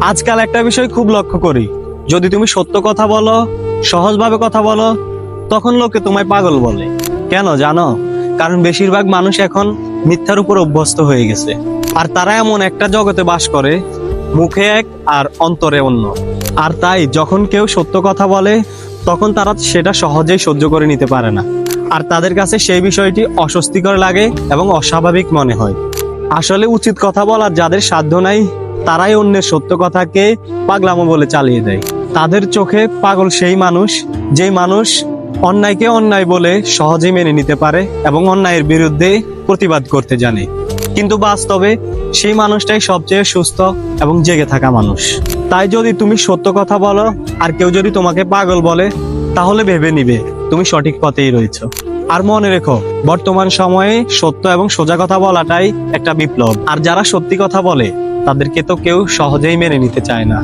আজকাল একটা বিষয় খুব লক্ষ্য করি। যদি তুমি সত্য কথা বলো, সহজভাবে কথা বলো, তখন লোকে তোমায় পাগল বলে। কেন জানো? কারণ বেশিরভাগ মানুষ এখন মিথ্যার উপর অভ্যস্ত হয়ে গেছে। আর তারা এমন একটা জগতে বাস করে, মুখে এক আর অন্তরে অন্য। আর তাই যখন কেউ সত্য কথা বলে, তখন তারা সেটা সহজেই সহ্য করে নিতে পারে না। আর তাদের কাছে সেই বিষয়টি অস্বস্তিকর লাগে এবং অস্বাভাবিক মনে হয়। আসলে উচিত কথা বলার যাদের সাধ্য নাই তারাই অন্যের সত্য কথাকে পাগলামো বলে চালিয়ে দেয়। তাদের চোখে পাগল সেই মানুষ যেই মানুষ অন্যায়কে অন্যায় বলে সহজে মেনে নিতে পারে এবং অন্যায়ের বিরুদ্ধে প্রতিবাদ করতে জানে। কিন্তু বাস্তবে সেই মানুষটাই সবচেয়ে সুস্থ এবং জেগে থাকা মানুষ। তাই যদি তুমি সত্য কথা বলো, আর কেউ যদি তোমাকে পাগল বলে, তাহলে ভেবে নিবে তুমি সঠিক পথেই রয়েছো। আর মনে রেখো, বর্তমান সময়ে সত্য এবং সোজা কথা বলাটাই একটা বিপ্লব। আর যারা সত্যি কথা বলে তাদেরকে তো কেউ সহজেই মেনে নিতে চায় না।